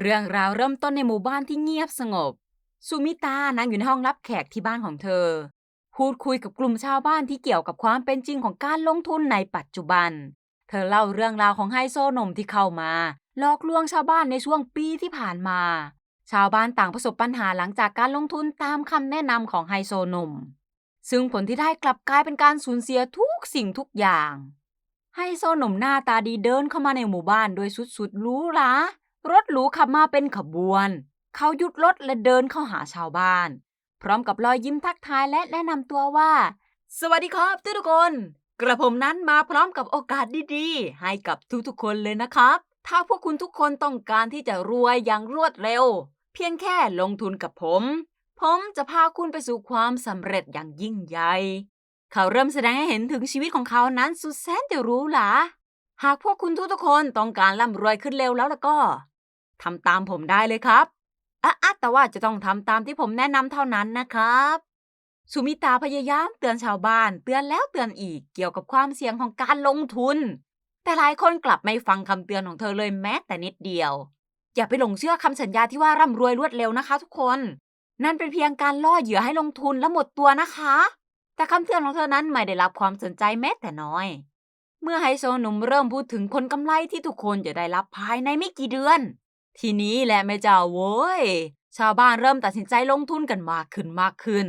เรื่องราวเริ่มต้นในหมู่บ้านที่เงียบสงบสุมิตานั่งอยู่ในห้องรับแขกที่บ้านของเธอ พูดคุยกับกลุ่มชาวบ้านที่เกี่ยวกับความเป็นจริงของการลงทุนในปัจจุบัน เธอเล่าเรื่องราวของไฮโซหนุ่มที่เข้ามาหลอกลวงชาวบ้านในช่วงปีที่ผ่านมา ชาวบ้านต่างประสบปัญหาหลังจากการลงทุนตามคำแนะนำของไฮโซหนุ่ม ซึ่งผลที่ได้กลับกลายเป็นการสูญเสียทุกสิ่งทุกอย่างไฮโซหนุ่มหน้าตาดีเดินเข้ามาในหมู่บ้านด้วยสุดสุดหรูหรา รถหรูขับมาเป็นขบวน เขาหยุดรถและเดินเข้าหาชาวบ้าน พร้อมกับรอยยิ้มทักทายและแนะนำตัวว่า สวัสดีครับทุกคน กระผมนั้นมาพร้อมกับโอกาสดีๆ ให้กับทุกๆคนเลยนะครับ ถ้าพวกคุณทุกคนต้องการที่จะรวยอย่างรวดเร็ว เพียงแค่ลงทุนกับผม ผมจะพาคุณไปสู่ความสำเร็จอย่างยิ่งใหญ่เขาเริ่มแสดงให้เห็นถึงชีวิตของเขานั้นสุดแสนจะรู้หลาหากพวกคุณทุกๆคนต้องการร่ำรวยขึ้นเร็วแล้วแล้วก็ ทำตามผมได้เลยครับอะอะแต่ว่าจะต้องทำตามที่ผมแนะนำเท่านั้นนะครับสุมิตาพยายามเตือนชาวบ้าน เตือนแล้วเตือนอีกเกี่ยวกับความเสี่ยงของการลงทุน แต่หลายคนกลับไม่ฟังคำเตือนของเธอเลยแม้แต่นิดเดียว อย่าไปหลงเชื่อคำสัญญาที่ว่าร่ำรวยรวดเร็วนะคะ ทุกคน นั่นเป็นเพียงการล่อเหยื่อให้ลงทุนและหมดตัวนะคะ แต่คำเตือนของเธอนั้นไม่ได้รับความสนใจแม้แต่น้อย เมื่อไฮโซหนุ่มเริ่มพูดถึงผลกำไรที่ทุกคนจะได้รับภายในไม่กี่เดือน ทีนี้แหละแม่เจ้าโว้ย ชาวบ้านเริ่มตัดสินใจลงทุนกันมากขึ้นมากขึ้น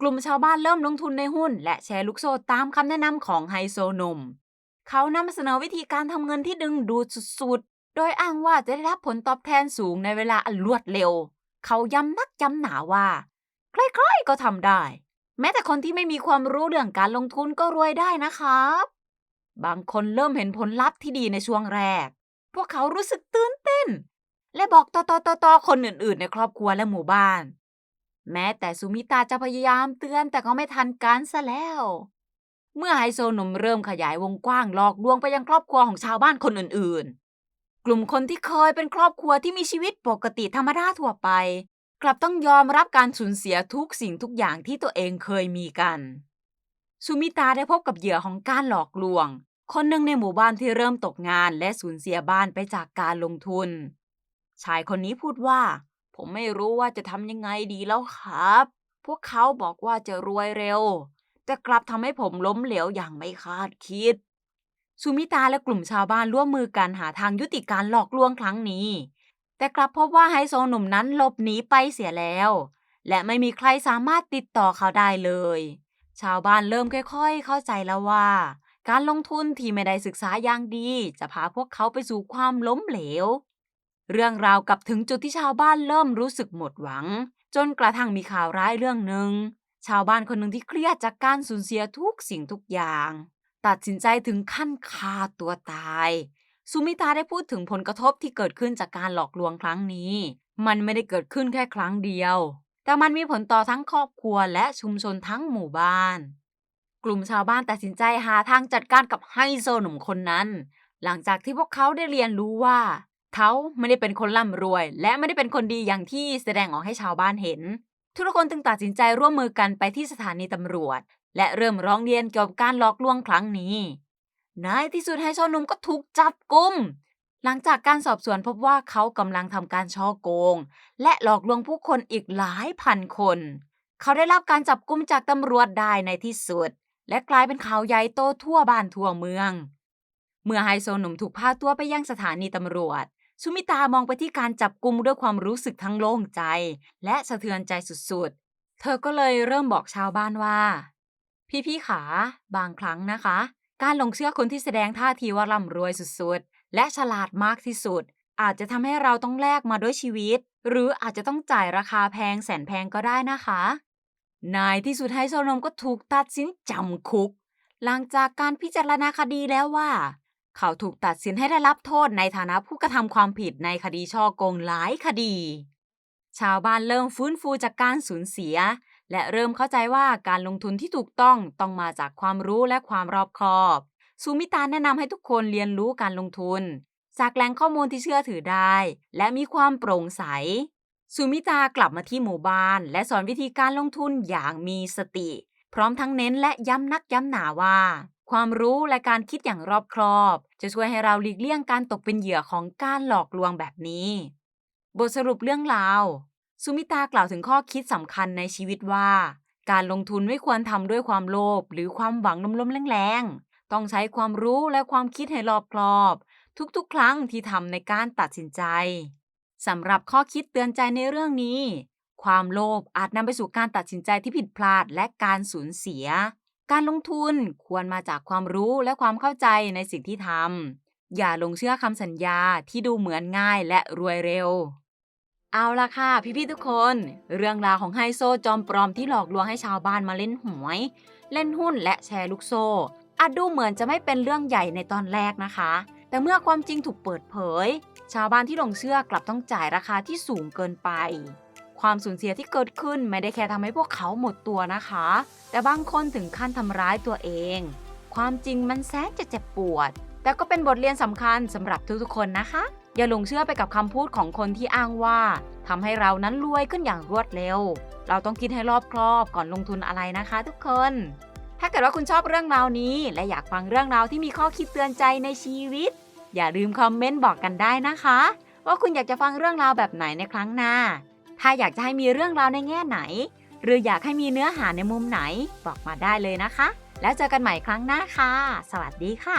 กลุ่มชาวบ้านเริ่มลงทุนในหุ้น และแชร์ลูกโซ่ตามคำแนะนำของไฮโซนม เขานำเสนอวิธีการทำเงินที่ดึงดูดสุดๆ โดยอ้างว่าจะได้รับผลตอบแทนสูงในเวลาอันรวดเร็ว เขาย้ำนักย้ำหนาว่า ใครๆก็ทำได้ แม้แต่คนที่ไม่มีความรู้เรื่องการลงทุนก็รวยได้นะครับ บางคนเริ่มเห็นผลลัพธ์ที่ดีในช่วงแรก พวกเขารู้สึกตื่นเต้น และบอกต่อๆๆคนอื่นๆ ในครอบครัวและหมู่บ้าน แม้แต่สุมิตาจะพยายามเตือนแต่ก็ไม่ทันการซะแล้ว เมื่อไฮโซหนุ่มเริ่มขยายวงกว้างหลอกลวงไปยังครอบครัวของชาวบ้านคนอื่นๆ กลุ่มคนที่เคยเป็นครอบครัวที่มีชีวิตปกติธรรมดาทั่วไป กลับต้องยอมรับการสูญเสียทุกสิ่งทุกอย่างที่ตัวเองเคยมีกันสุมิตาได้พบกับเหยื่อของการหลอกลวง คนหนึ่งในหมู่บ้านที่เริ่มตกงานและสูญเสียบ้านไปจากการลงทุน ชายคนนี้พูดว่า ผมไม่รู้ว่าจะทำยังไงดีแล้วครับ พวกเขาบอกว่าจะรวยเร็ว แต่กลับทำให้ผมล้มเหลวอย่างไม่คาดคิดสุมิตาและกลุ่มชาวบ้านร่วมมือกันหาทางยุติการหลอกลวงครั้งนี้ แต่กลับพบว่าไฮโซหนุ่มนั้นหลบหนีไปเสียแล้ว และไม่มีใครสามารถติดต่อเขาได้เลย ชาวบ้านเริ่มค่อยๆ เข้าใจแล้วว่าการลงทุนที่ไม่ได้ศึกษาอย่างดี จะพาพวกเขาไปสู่ความล้มเหลว เรื่องราวกับถึงจุดที่ชาวบ้านเริ่มรู้สึกหมดหวัง จนกระทั่งมีข่าวร้ายเรื่องหนึ่ง ชาวบ้านคนหนึ่งที่เครียดจากการสูญเสียทุกสิ่งทุกอย่าง ตัดสินใจถึงขั้นฆ่าตัวตายสุมิตาได้พูดถึงผลกระทบที่เกิดขึ้นจากการหลอกลวงครั้งนี้ มันไม่ได้เกิดขึ้นแค่ครั้งเดียว แต่มันมีผลต่อทั้งครอบครัวและชุมชนทั้งหมู่บ้าน กลุ่มชาวบ้านตัดสินใจหาทางจัดการกับไฮโซหนุ่มคนนั้น หลังจากที่พวกเขาได้เรียนรู้ว่า เขาไม่ได้เป็นคนร่ำรวย และไม่ได้เป็นคนดีอย่างที่แสดงออกให้ชาวบ้านเห็น ทุกคนจึงตัดสินใจร่วมมือกันไปที่สถานีตำรวจ และเริ่มร้องเรียนเกี่ยวกับการหลอกลวงครั้งนี้ในที่สุดไฮโซหนุ่มก็ถูกจับกุม หลังจากการสอบสวนพบว่าเขากำลังทำการช่อโกง และหลอกลวงผู้คนอีกหลายพันคน เขาได้รับการจับกุมจากตำรวจได้ในที่สุด และกลายเป็นข่าวใหญ่โตทั่วบ้านทั่วเมือง เมื่อไฮโซหนุ่มถูกพาตัวไปยังสถานีตำรวจ สุมิตามองไปที่การจับกุมด้วยความรู้สึกทั้งโล่งใจ และสะเทือนใจสุดๆ เธอก็เลยเริ่มบอกชาวบ้านว่า พี่ๆขา บางครั้งนะคะ การหลงเชื่อคนที่แสดงท่าทีว่าร่ำรวยสุดๆ และฉลาดมากที่สุด อาจจะทำให้เราต้องแลกมาด้วยชีวิต หรืออาจจะต้องจ่ายราคาแพงแสนแพงก็ได้นะคะในที่สุดไฮโซนมก็ถูกตัดสินจำคุก หลังจากการพิจารณาคดีแล้วว่า เขาถูกตัดสินให้ได้รับโทษในฐานะผู้กระทำความผิดในคดีช่อโกงหลายคดี ชาวบ้านเริ่มฟื้นฟูจากการสูญเสีย และเริ่มเข้าใจว่าการลงทุนที่ถูกต้องต้องมาจากความรู้และความรอบคอบสุมิตาแนะนำให้ทุกคนเรียนรู้การลงทุน จากแหล่งข้อมูลที่เชื่อถือได้ และมีความโปร่งใสสุมิตากลับมาที่หมู่บ้าน และสอนวิธีการลงทุนอย่างมีสติ พร้อมทั้งเน้นและย้ำนักย้ำหนาว่า ความรู้และการคิดอย่างรอบคอบ จะช่วยให้เราหลีกเลี่ยงการตกเป็นเหยื่อของการหลอกลวงแบบนี้ บทสรุปเรื่องราวสุมิตากล่าวถึงข้อคิดสำคัญในชีวิตว่า การลงทุนไม่ควรทำด้วยความโลภหรือความหวังล้มๆแรงๆ ต้องใช้ความรู้และความคิดให้รอบคอบ ทุกๆ ครั้งที่ทำในการตัดสินใจสำหรับข้อคิดเตือนใจในเรื่องนี้ ความโลภอาจนำไปสู่การตัดสินใจที่ผิดพลาดและการสูญเสีย การลงทุนควรมาจากความรู้และความเข้าใจในสิ่งที่ทำ อย่าลงเชื่อคำสัญญาที่ดูเหมือนง่ายและรวยเร็ว เอาละค่ะพี่ๆทุกคน เรื่องราวของไฮโซจอมปลอมที่หลอกลวงให้ชาวบ้านมาเล่นหวย เล่นหุ้นและแชร์ลูกโซ่อาจดูเหมือนจะไม่เป็นเรื่องใหญ่ในตอนแรกนะคะ แต่เมื่อความจริงถูกเปิดเผย ชาวบ้านที่หลงเชื่อกลับต้องจ่ายราคาที่สูงเกินไป ความสูญเสียที่เกิดขึ้นไม่ได้แค่ทำให้พวกเขาหมดตัวนะคะ แต่บางคนถึงขั้นทำร้ายตัวเอง ความจริงมันแสนจะเจ็บปวด แต่ก็เป็นบทเรียนสำคัญสำหรับทุกๆคนนะคะ อย่าหลงเชื่อไปกับคำพูดของคนที่อ้างว่าทำให้เรานั้นรวยขึ้นอย่างรวดเร็ว เราต้องคิดให้รอบครอบก่อนลงทุนอะไรนะคะ ทุกคน ถ้าเกิดว่าคุณชอบเรื่องราวนี้ และอยากฟังเรื่องราวที่มีข้อคิดเตือนใจในชีวิต อย่าลืมคอมเมนต์บอกกันได้นะคะ ว่าคุณอยากจะฟังเรื่องราวแบบไหนในครั้งหน้า ถ้าอยากจะให้มีเรื่องราวในแง่ไหน หรืออยากให้มีเนื้อหาในมุมไหน บอกมาได้เลยนะคะ แล้วเจอกันใหม่ครั้งหน้าค่ะ สวัสดีค่ะ